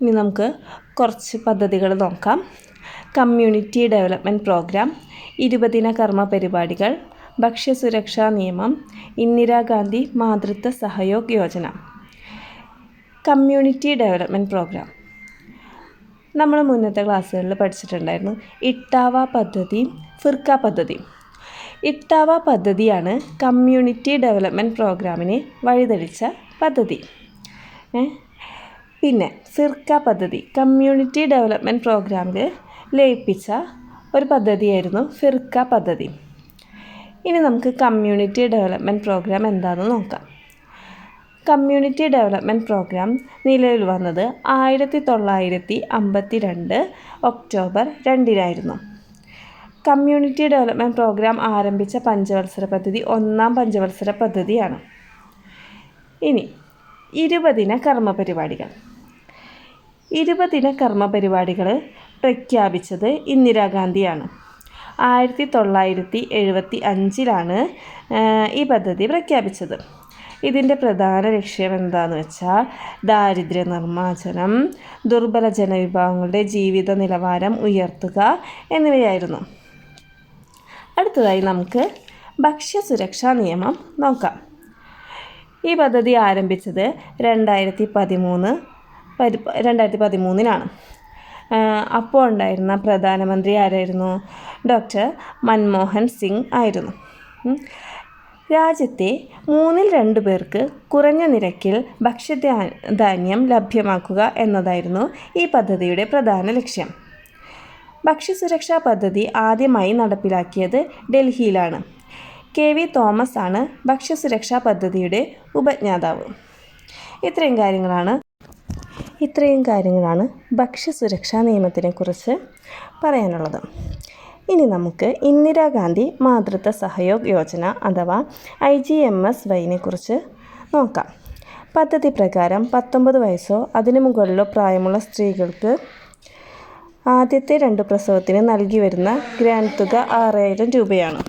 ഇനി നമുക്ക് കുറച്ച് പദ്ധതികൾ നോക്കാം. കമ്മ്യൂണിറ്റി ഡെവലപ്മെന്റ് പ്രോഗ്രാം ഇരുപതിന കർമ്മ പരിപാടികൾ ഭക്ഷ്യസുരക്ഷാ നിയമം Indira Gandhi Matritva Sahyog Yojana. Community development programme. നമ്മൾ മുന്നത്തെ ക്ലാസ്സുകളിൽ പഠിച്ചിട്ടുണ്ടായിരുന്നു. ഇട്ടാവ പദ്ധതി ഫിർക്ക പദ്ധതി. ഇട്ടാവ പദ്ധതിയാണ് കമ്മ്യൂണിറ്റി ഡെവലപ്മെന്റ് പ്രോഗ്രാമിനെ വഴിതെളിച്ച പദ്ധതി? പിന്നെ സിർക്ക പദ്ധതി കമ്മ്യൂണിറ്റി ഡെവലപ്മെന്റ് പ്രോഗ്രാമിൽ ലയിപ്പിച്ച ഒരു പദ്ധതിയായിരുന്നു ഫിർക്ക പദ്ധതി. ഇനി നമുക്ക് കമ്മ്യൂണിറ്റി ഡെവലപ്മെന്റ് പ്രോഗ്രാം എന്താണെന്ന് നോക്കാം. കമ്മ്യൂണിറ്റി ഡെവലപ്മെന്റ് പ്രോഗ്രാം നിലവിൽ വന്നത് ആയിരത്തി തൊള്ളായിരത്തി അമ്പത്തി രണ്ട് ഒക്ടോബർ രണ്ടിനായിരുന്നു. കമ്മ്യൂണിറ്റി ഡെവലപ്മെന്റ് പ്രോഗ്രാം ആരംഭിച്ച പഞ്ചവത്സര പദ്ധതി ഒന്നാം പഞ്ചവത്സര പദ്ധതിയാണ്. ഇനി ഇരുപതിന കർമ്മ പരിപാടികൾ ഇരുപതിന കർമ്മ പരിപാടികൾ പ്രഖ്യാപിച്ചത് ഇന്ദിരാഗാന്ധിയാണ്. ആയിരത്തി തൊള്ളായിരത്തി എഴുപത്തി അഞ്ചിലാണ് ഈ പദ്ധതി പ്രഖ്യാപിച്ചത്. ഇതിന്റെ പ്രധാന ലക്ഷ്യം എന്താണെന്ന് വെച്ചാൽ ദാരിദ്ര്യ നിർമ്മാർജനം ദുർബല ജനവിഭാഗങ്ങളുടെ ജീവിത നിലവാരം ഉയർത്തുക എന്നിവയായിരുന്നു. അടുത്തതായി നമുക്ക് ഭക്ഷ്യസുരക്ഷാ നിയമം നോക്കാം. ഈ പദ്ധതി ആരംഭിച്ചത് രണ്ടായിരത്തി പതിമൂന്ന് രണ്ടായിരത്തി പതിമൂന്നിനാണ് അപ്പോൾ ഉണ്ടായിരുന്ന പ്രധാനമന്ത്രി ആരായിരുന്നു? ഡോക്ടർ മൻമോഹൻ സിംഗ് ആയിരുന്നു. രാജ്യത്തെ മൂന്നിൽ രണ്ട് പേർക്ക് കുറഞ്ഞ നിരക്കിൽ ഭക്ഷ്യധാ ധാന്യം ലഭ്യമാക്കുക എന്നതായിരുന്നു ഈ പദ്ധതിയുടെ പ്രധാന ലക്ഷ്യം. ഭക്ഷ്യസുരക്ഷാ പദ്ധതി ആദ്യമായി നടപ്പിലാക്കിയത് ഡൽഹിയിലാണ്. കെ വി തോമസ് ആണ് ഭക്ഷ്യസുരക്ഷാ പദ്ധതിയുടെ ഉപജ്ഞാതാവ്. ഇത്രയും കാര്യങ്ങളാണ് ഇത്രയും കാര്യങ്ങളാണ് ഭക്ഷ്യസുരക്ഷാ നിയമത്തിനെക്കുറിച്ച് പറയാനുള്ളത്. ഇനി നമുക്ക് ഇന്ദിരാഗാന്ധി മാതൃത്വ സഹയോഗ് യോജന അഥവാ ഐ ജി എം എസ് വൈനെ കുറിച്ച് നോക്കാം. പദ്ധതി പ്രകാരം പത്തൊമ്പത് വയസ്സോ അതിനു മുകളിലോ പ്രായമുള്ള സ്ത്രീകൾക്ക് ആദ്യത്തെ രണ്ട് പ്രസവത്തിന് നൽകി വരുന്ന ഗ്രാൻഡ് തുക ആറായിരം രൂപയാണ്.